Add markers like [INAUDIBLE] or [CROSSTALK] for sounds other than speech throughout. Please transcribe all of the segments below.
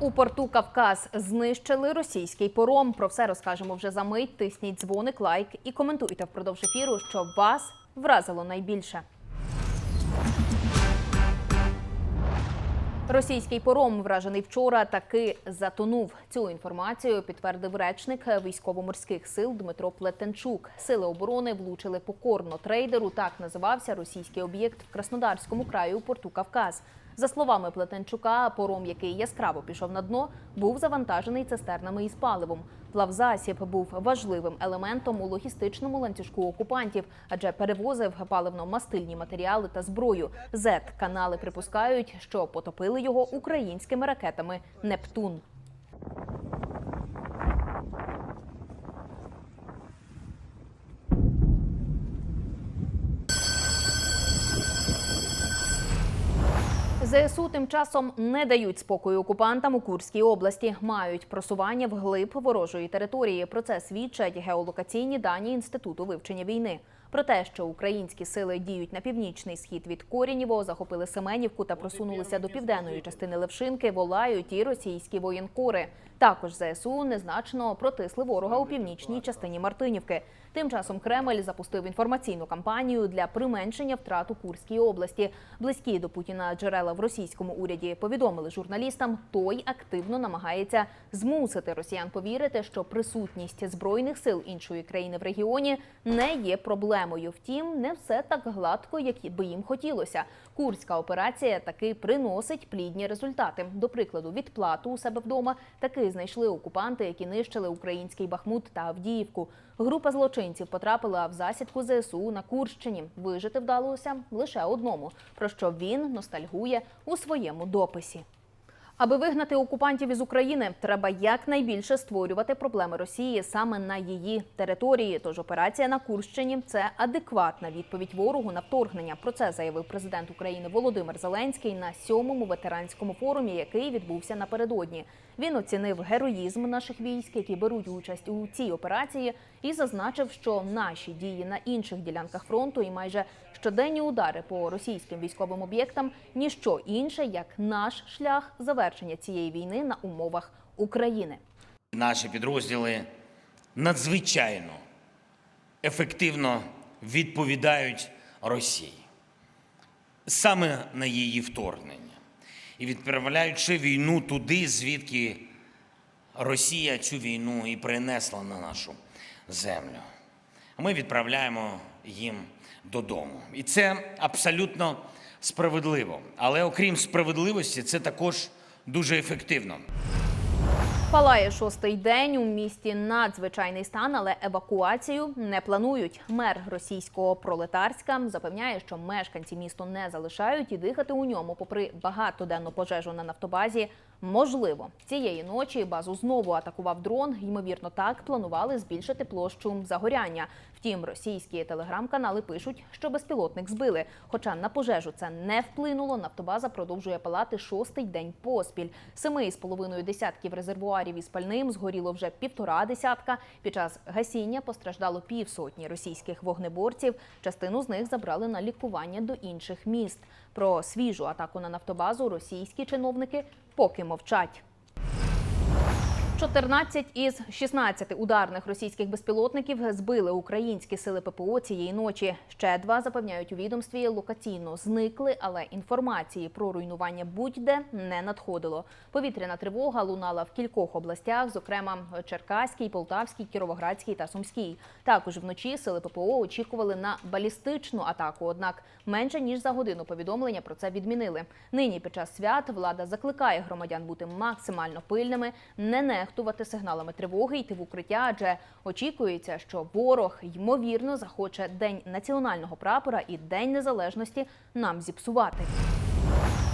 У порту Кавказ знищили російський пором. Про все розкажемо вже за мить. Тисніть дзвоник, лайк і коментуйте впродовж ефіру, що вас вразило найбільше. Російський пором, вражений вчора, таки затонув. Цю інформацію підтвердив речник військово-морських сил Дмитро Плетенчук. Сили оборони влучили покорно трейдеру. Так називався російський об'єкт в Краснодарському краї у порту Кавказ. За словами Плетенчука, пором, який яскраво пішов на дно, був завантажений цистернами із паливом. Плавзасіб був важливим елементом у логістичному ланцюжку окупантів, адже перевозив паливно-мастильні матеріали та зброю. зет канали припускають, що потопили його українськими ракетами Нептун. ЗСУ тим часом не дають спокою окупантам у Курській області. Мають просування вглиб ворожої території. Про це свідчать геолокаційні дані інституту вивчення війни. Про те, що українські сили діють на північний схід від Корінєво, захопили Семенівку та просунулися до південної частини Левшинки, волають і російські воєнкори. Також ЗСУ незначно протисли ворога у північній частині Мартинівки. Тим часом Кремль запустив інформаційну кампанію для применшення втрат у Курській області. Близькі до Путіна джерела в російському уряді повідомили журналістам, той активно намагається змусити росіян повірити, що присутність збройних сил іншої країни в регіоні не є проблемою. Втім, не все так гладко, як би їм хотілося. Курська операція таки приносить плідні результати. До прикладу, відплату у себе вдома таки знайшли окупанти, які нищили український Бахмут та Авдіївку. Група злочинців потрапила в засідку ЗСУ на Курщині. Вижити вдалося лише одному, про що він ностальгує у своєму дописі. Аби вигнати окупантів із України, треба якнайбільше створювати проблеми Росії саме на її території. Тож операція на Курщині це адекватна відповідь ворогу на вторгнення. Про це заявив президент України Володимир Зеленський на сьомому ветеранському форумі, який відбувся напередодні. Він оцінив героїзм наших військ, які беруть участь у цій операції, і зазначив, що наші дії на інших ділянках фронту і майже щоденні удари по російським військовим об'єктам ніщо інше як наш шлях завершення цієї війни на умовах України. Наші підрозділи надзвичайно ефективно відповідають Росії саме на її вторгнення і відправляючи війну туди, звідки Росія цю війну і принесла на нашу землю. Ми відправляємо їм додому. І це абсолютно справедливо. Але окрім справедливості, це також дуже ефективно. Палає шостий день у місті надзвичайний стан, але евакуацію не планують. Мер російського пролетарська запевняє, що мешканці місту не залишають і дихати у ньому, попри багатоденну пожежу на нафтобазі. Можливо, цієї ночі базу знову атакував дрон. Ймовірно, так планували збільшити площу загоряння. Втім, російські телеграм-канали пишуть, що безпілотник збили. Хоча на пожежу це не вплинуло. Нафтобаза продовжує палати шостий день поспіль. Семи із половиною десятків резервуарів із пальним згоріло вже півтора десятка. Під час гасіння постраждало півсотні російських вогнеборців. Частину з них забрали на лікування до інших міст. Про свіжу атаку на нафтобазу російські чиновники поки мовчать. 14 із 16 ударних російських безпілотників збили українські сили ППО цієї ночі. Ще два запевняють у відомстві локаційно зникли, але інформації про руйнування будь-де не надходило. Повітряна тривога лунала в кількох областях, зокрема Черкаській, Полтавській, Кіровоградській та Сумській. Також вночі сили ППО очікували на балістичну атаку. Однак менше ніж за годину повідомлення про це відмінили. Нині під час свят влада закликає громадян бути максимально пильними, не нехтувати сигналами тривоги, йти в укриття, адже очікується, що ворог ймовірно захоче День національного прапора і День незалежності нам зіпсувати.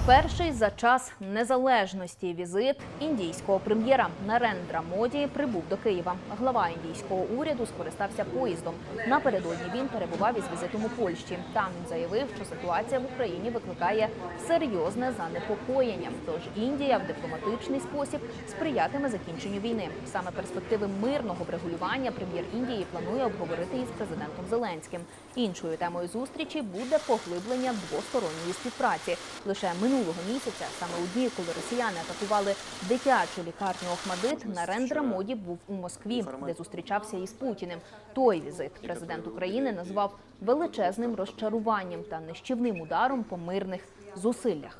Перший за час незалежності візит індійського прем'єра Нарендра Моді прибув до Києва. Глава індійського уряду скористався поїздом. Напередодні він перебував із візитом у Польщі. Там він заявив, що ситуація в Україні викликає серйозне занепокоєння. Тож Індія в дипломатичний спосіб сприятиме закінченню війни. Саме перспективи мирного врегулювання прем'єр Індії планує обговорити із президентом Зеленським. Іншою темою зустрічі буде поглиблення двосторонньої співпраці. Лише минулого минулого місяця, саме у дні, коли росіяни атакували дитячу лікарню Охмадит, Нарендра Моді був у Москві, де зустрічався із Путіним. Той візит президент України назвав величезним розчаруванням та нищівним ударом по мирних зусиллях.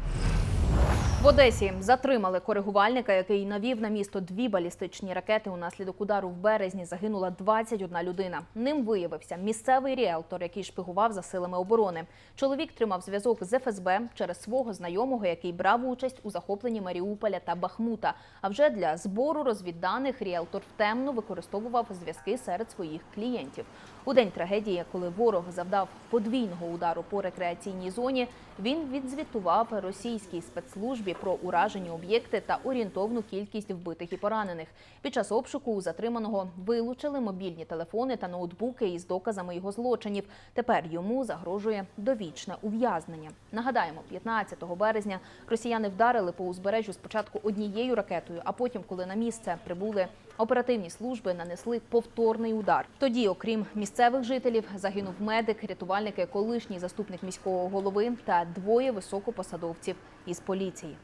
В Одесі затримали коригувальника, який навів на місто дві балістичні ракети. Унаслідок удару в березні загинула 21 людина. Ним виявився місцевий ріелтор, який шпигував за силами оборони. Чоловік тримав зв'язок з ФСБ через свого знайомого, який брав участь у захопленні Маріуполя та Бахмута. А вже для збору розвідданих ріелтор втемно використовував зв'язки серед своїх клієнтів. У день трагедії, коли ворог завдав подвійного удару по рекреаційній зоні, він відзвітував російській спецслужбі про уражені об'єкти та орієнтовну кількість вбитих і поранених. Під час обшуку у затриманого вилучили мобільні телефони та ноутбуки із доказами його злочинів. Тепер йому загрожує довічне ув'язнення. Нагадаємо, 15 березня росіяни вдарили по узбережжю спочатку однією ракетою, а потім, коли на місце прибули оперативні служби, нанесли повторний удар. Тоді, окрім місцевих жителів, загинув медик, рятувальники, колишній заступник міського голови та двоє високопосадовців із поліції.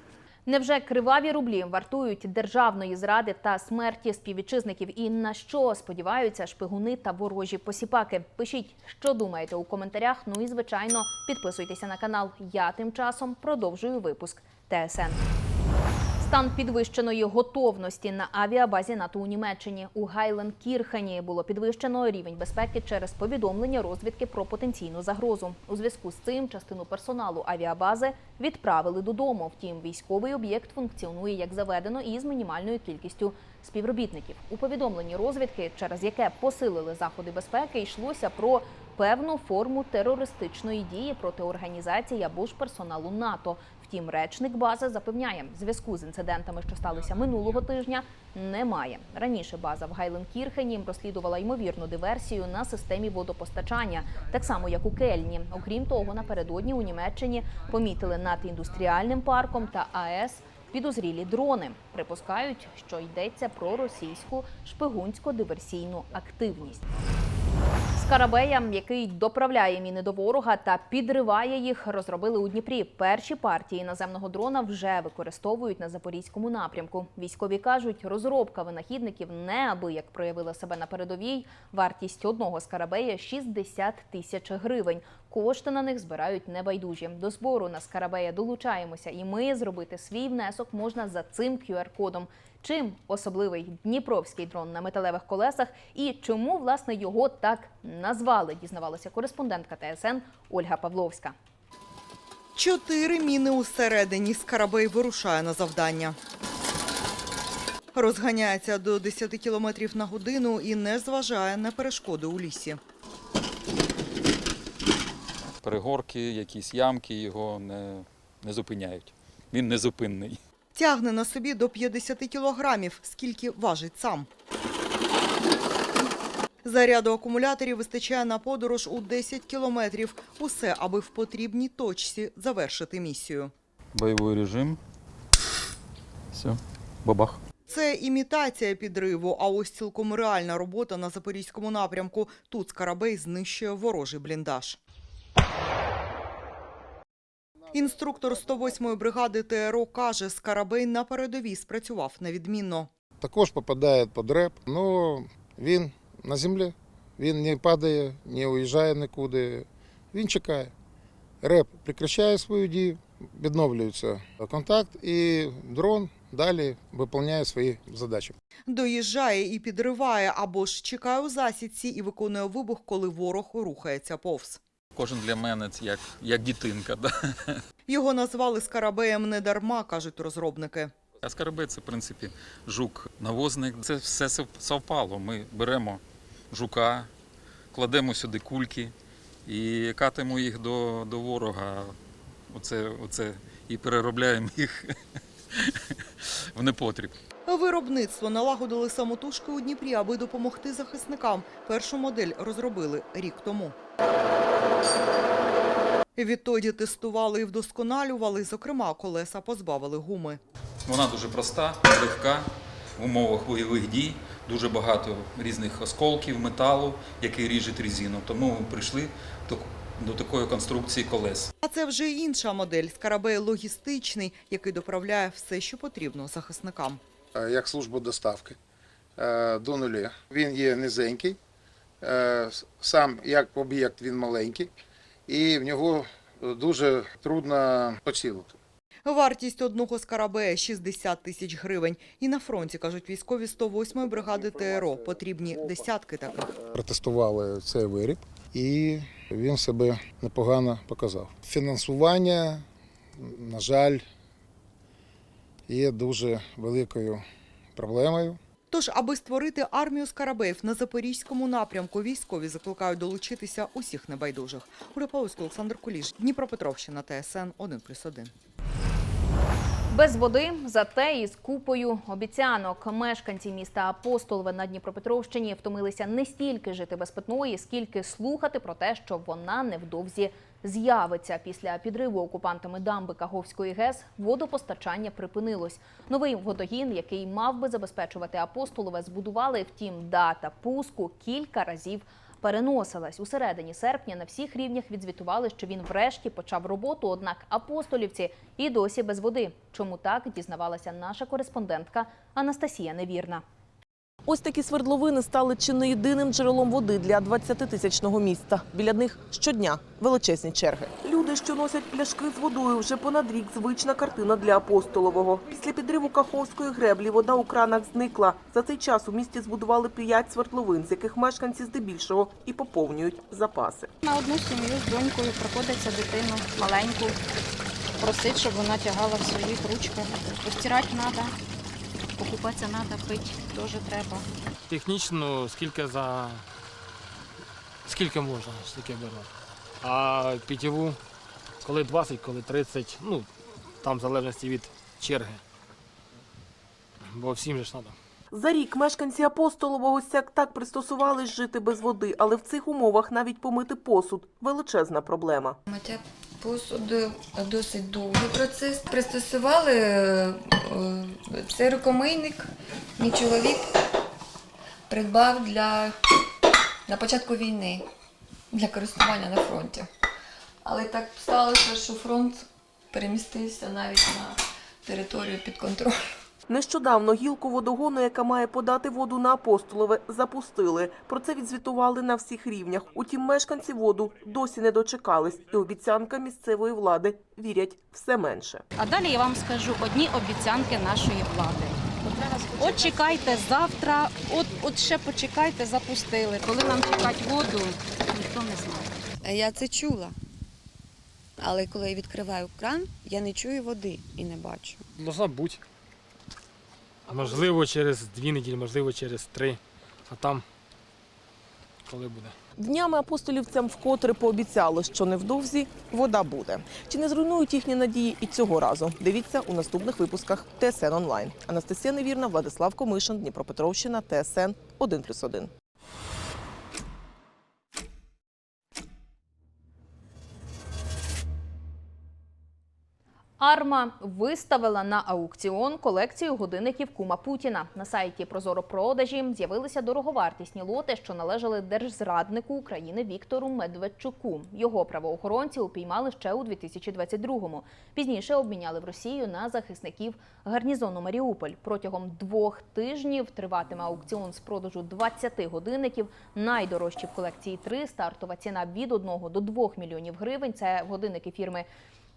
Невже криваві рублі вартують державної зради та смерті співвітчизників? І на що сподіваються шпигуни та ворожі посіпаки? Пишіть, що думаєте у коментарях. Ну і звичайно, підписуйтеся на канал. Я тим часом продовжую випуск ТСН. Стан підвищеної готовності на авіабазі НАТО у Німеччині у Гайленкірхені було підвищено рівень безпеки через повідомлення розвідки про потенційну загрозу. У зв'язку з цим частину персоналу авіабази відправили додому. Втім, військовий об'єкт функціонує як заведено і з мінімальною кількістю співробітників. У повідомленні розвідки, через яке посилили заходи безпеки, йшлося про певну форму терористичної дії проти організації або ж персоналу НАТО. Втім, речник бази запевняє, зв'язку з інцидентами, що сталися минулого тижня, немає. Раніше база в Гайленкірхені розслідувала ймовірну диверсію на системі водопостачання, так само як у Кельні. Окрім того, напередодні у Німеччині помітили над індустріальним парком та АЕС підозрілі дрони. Припускають, що йдеться про російську шпигунсько-диверсійну активність. Скарабея, який доправляє міни до ворога та підриває їх, розробили у Дніпрі. Перші партії наземного дрона вже використовують на запорізькому напрямку. Військові кажуть, розробка винахідників неабияк проявила себе на передовій. Вартість одного скарабея 60 тисяч гривень. Кошти на них збирають небайдужі. До збору на скарабея долучаємося, і ми зробити свій внесок можна за цим QR-кодом. Чим особливий дніпровський дрон на металевих колесах і чому власне його так назвали, дізнавалася кореспондентка ТСН Ольга Павловська. Чотири міни усередині. Скарабей вирушає на завдання. Розганяється до 10 кілометрів на годину і не зважає на перешкоди у лісі. перегорки, якісь ямки його не, не зупиняють. Він незупинний. Тягне на собі до 50 кілограмів, скільки важить сам. Заряду акумуляторів вистачає на подорож у 10 кілометрів. Усе, аби в потрібній точці завершити місію. Бойовий режим. Все, бабах. Це імітація підриву, а ось цілком реальна робота на запорізькому напрямку. Тут Скарабей знищує ворожий бліндаж. Інструктор 108-ї бригади ТРО каже, Скарабей на передовій спрацював невідмінно. Також попадає під реп, але він на землі, він не падає, не уїжджає нікуди. Він чекає. Реп прекращає свою дію, відновлюється контакт, і дрон далі виконує свої задачі. Доїжджає і підриває або ж чекає у засідці і виконує вибух, коли ворог рухається повз. Кожен для мене це як, як дітинка. Да? Його назвали Скарабеєм не дарма, кажуть розробники. А скарбей це, в принципі, жук-навозник. Це все сов- совпало. Ми беремо жука, кладемо сюди кульки і катимо їх до, до ворога. Оце, оце, і переробляємо їх [LAUGHS] в непотріб. Виробництво налагодили самотужки у Дніпрі, аби допомогти захисникам. Першу модель розробили рік тому. Відтоді тестували і вдосконалювали. Зокрема, колеса позбавили гуми. Вона дуже проста, легка в умовах бойових дій. Дуже багато різних осколків, металу, який ріже резину. Тому ми прийшли до такої конструкції колес. А це вже інша модель – Скарабей логістичний, який доправляє все, що потрібно захисникам. Е, як служба доставки е, до нуля. Він є низенький, сам як об'єкт він маленький, і в нього дуже трудно поцілити. Вартість одного скарабея – 60 тисяч гривень. І на фронті, кажуть військові 108-ї бригади ТРО, потрібні десятки таких. Протестували цей виріб, і він себе непогано показав. Фінансування, на жаль, є дуже великою проблемою. Тож, аби створити армію скарабеїв на Запорізькому напрямку, військові закликають долучитися усіх небайдужих. Уля Павловська, Олександр Куліш, Дніпропетровщина, ТСН 1+,1. Без води, зате із купою обіцянок. Мешканці міста Апостолове на Дніпропетровщині втомилися не стільки жити без питної, скільки слухати про те, що вона невдовзі з'явиться. Після підриву окупантами дамби Каховської ГЕС водопостачання припинилось. Новий водогін, який мав би забезпечувати Апостолове, збудували. Втім, дата пуску кілька разів переносилась. У середині серпня на всіх рівнях відзвітували, що він врешті почав роботу, однак апостолівці і досі без води. Чому так, дізнавалася наша кореспондентка Анастасія Невірна. Ось такі свердловини стали чи не єдиним джерелом води для 20-тисячного міста. Біля них щодня величезні черги. Люди, що носять пляшки з водою, вже понад рік звична картина для апостолового. Після підриву Каховської греблі вода у кранах зникла. За цей час у місті збудували п'ять свердловин, з яких мешканці здебільшого і поповнюють запаси. На одну сім'ю з донькою приходиться дитину маленьку, просить, щоб вона тягала в своїх ручках. Постирати треба, покупатися треба, пити теж треба. Технічно скільки за. Скільки можна, стільки беру. А питьову, коли 20, коли 30, ну, там в залежності від черги. Бо всім же ж треба. За рік мешканці апостолового сяк так пристосувались жити без води, але в цих умовах навіть помити посуд величезна проблема. Миття посуду досить довгий процес. Пристосували е, е, цей рукомийник. Мій чоловік придбав для на початку війни для користування на фронті. Але так сталося, що фронт перемістився навіть на територію під контроль. Нещодавно гілку водогону, яка має подати воду на апостолове, запустили. Про це відзвітували на всіх рівнях. Утім, мешканці воду досі не дочекались, і обіцянка місцевої влади вірять все менше. А далі я вам скажу одні обіцянки нашої влади. От чекайте завтра, от, от ще почекайте, запустили. Коли нам чекати воду, ніхто не знає. Я це чула. Але коли я відкриваю кран, я не чую води і не бачу. Должна бути. Можливо, через дві неділі, можливо, через три. А там коли буде. Днями апостолівцям вкотре пообіцяли, що невдовзі вода буде. Чи не зруйнують їхні надії і цього разу? Дивіться у наступних випусках ТСН онлайн. Анастасія Невірна, Владислав Комишин, Дніпропетровщина, ТСН 1+,1. Арма виставила на аукціон колекцію годинників кума Путіна. На сайті Прозоропродажі з'явилися дороговартісні лоти, що належали держзраднику України Віктору Медведчуку. Його правоохоронці упіймали ще у 2022-му. Пізніше обміняли в Росію на захисників гарнізону Маріуполь. Протягом двох тижнів триватиме аукціон з продажу 20 годинників. Найдорожчі в колекції три. Стартова ціна від 1 до 2 мільйонів гривень. Це годинники фірми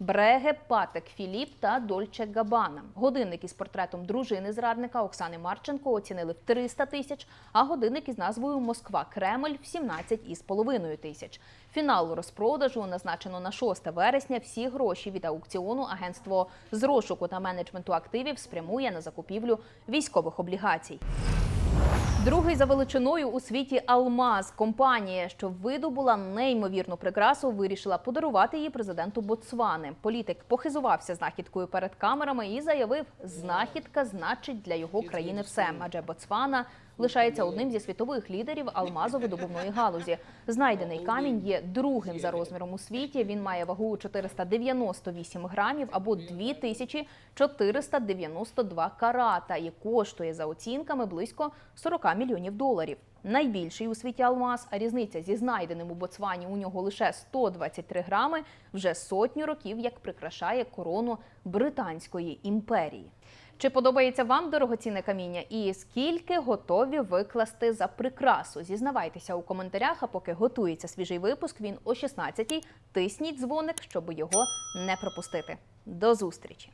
Бреге, Патек Філіп та Дольче Габана. Годинник із портретом дружини зрадника Оксани Марченко оцінили в 300 тисяч, а годинник із назвою Москва Кремль в 17,5 тисяч. Фінал розпродажу назначено на 6 вересня. Всі гроші від аукціону агентство з розшуку та менеджменту активів спрямує на закупівлю військових облігацій. Другий за величиною у світі Алмаз. Компанія, що видобула неймовірну прикрасу, вирішила подарувати її президенту Боцвани. Політик похизувався знахідкою перед камерами і заявив, знахідка значить для його країни все. Адже Ботсвана лишається одним зі світових лідерів алмазовидобувної галузі. Знайдений камінь є другим за розміром у світі. Він має вагу 498 грамів або 2492 карата і коштує за оцінками близько 40 мільйонів доларів. Найбільший у світі алмаз, а різниця зі знайденим у Ботсвані у нього лише 123 грами, вже сотню років як прикрашає корону Британської імперії. Чи подобається вам дорогоцінне каміння і скільки готові викласти за прикрасу? Зізнавайтеся у коментарях, а поки готується свіжий випуск, він о 16-й. Тисніть дзвоник, щоб його не пропустити. До зустрічі!